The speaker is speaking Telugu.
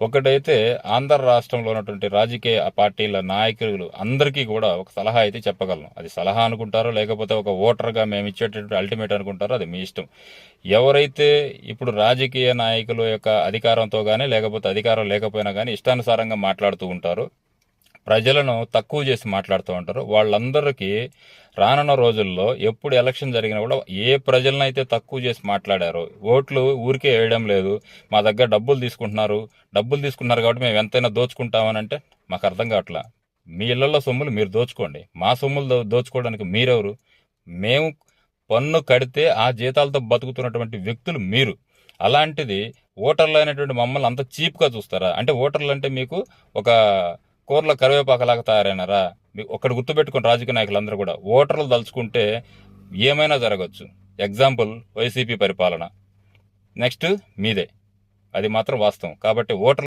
ఒకటైతే ఆంధ్ర రాష్ట్రంలో ఉన్నటువంటి రాజకీయ పార్టీల నాయకులు అందరికీ కూడా ఒక సలహా అయితే చెప్పగలను. అది సలహా అనుకుంటారో లేకపోతే ఒక ఓటర్గా మేము ఇచ్చేటటువంటి అల్టిమేట్ అనుకుంటారో అది మీ ఇష్టం. ఎవరైతే ఇప్పుడు రాజకీయ నాయకుల యొక్క అధికారంతో కానీ లేకపోతే అధికారం లేకపోయినా కానీ ఇష్టానుసారంగా మాట్లాడుతూ ఉంటారో ప్రజలను తక్కువ చేసి మాట్లాడుతూ ఉంటారు. వాళ్ళందరికీ రానున్న రోజుల్లో ఎప్పుడు ఎలక్షన్ జరిగినా కూడా ఏ ప్రజలనైతే తక్కువ చేసి మాట్లాడారో ఓట్లు ఊరికే వేయడం లేదు మా దగ్గర డబ్బులు తీసుకుంటున్నారు డబ్బులు తీసుకున్నారు కాబట్టి మేము ఎంతైనా దోచుకుంటామని అంటే మాకు అర్థం కావట్లా. మీ ఇళ్ళలో సొమ్ములు మీరు దోచుకోండి. మా సొమ్ములు దోచుకోవడానికి మీరెవరు? మేము పన్ను కడితే ఆ జీతాలతో బతుకుతున్నటువంటి వ్యక్తులు మీరు. అలాంటిది ఓటర్లు అయినటువంటి మమ్మల్ని అంత చీప్గా చూస్తారా? అంటే ఓటర్లు అంటే మీకు ఒక కూరల కరివేపాకలాగా తయారైనారా? ఒక్కడ ఒక్కటి గుర్తుపెట్టుకుని రాజకీయ నాయకులందరూ కూడా ఓటర్లు దలుచుకుంటే ఏమైనా జరగచ్చు. ఎగ్జాంపుల్ వైసీపీ పరిపాలన. నెక్స్ట్ మీదే. అది మాత్రం వాస్తవం. కాబట్టి ఓటర్